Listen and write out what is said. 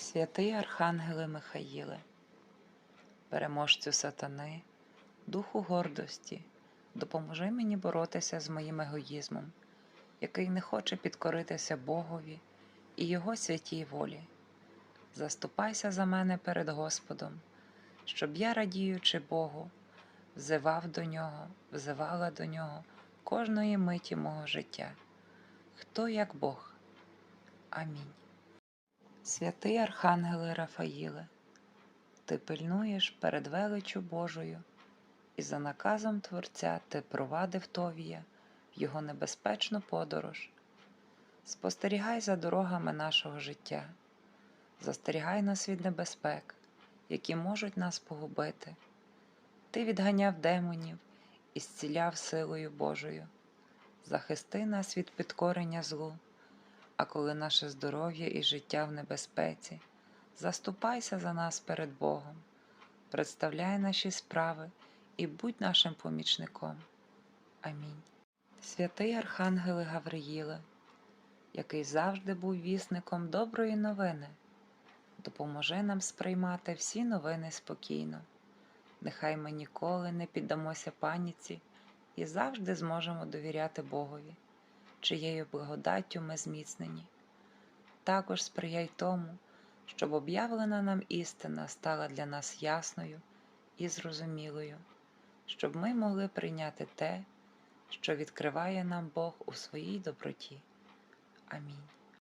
Святий Архангеле Михаїле, переможцю сатани, духу гордості, допоможи мені боротися з моїм егоїзмом, який не хоче підкоритися Богові і Його святій волі. Заступайся за мене перед Господом, щоб я, радіючи Богу, взивав до Нього, взивала до Нього кожної миті мого життя. Хто як Бог? Амінь. Святий Архангеле Рафаїле, ти пильнуєш перед величчю Божою, і за наказом Творця ти провадив Товія в його небезпечну подорож. Спостерігай за дорогами нашого життя, застерігай нас від небезпек, які можуть нас погубити. Ти відганяв демонів і зціляв силою Божою. Захисти нас від підкорення злу. А коли наше здоров'я і життя в небезпеці, заступайся за нас перед Богом, представляй наші справи і будь нашим помічником. Амінь. Святий Архангеле Гавриїле, який завжди був вісником доброї новини, допоможи нам сприймати всі новини спокійно. Нехай ми ніколи не піддамося паніці і завжди зможемо довіряти Богові чиєю благодаттю ми зміцнені. Також сприяй тому, щоб об'явлена нам істина стала для нас ясною і зрозумілою, щоб ми могли прийняти те, що відкриває нам Бог у своїй доброті. Амінь.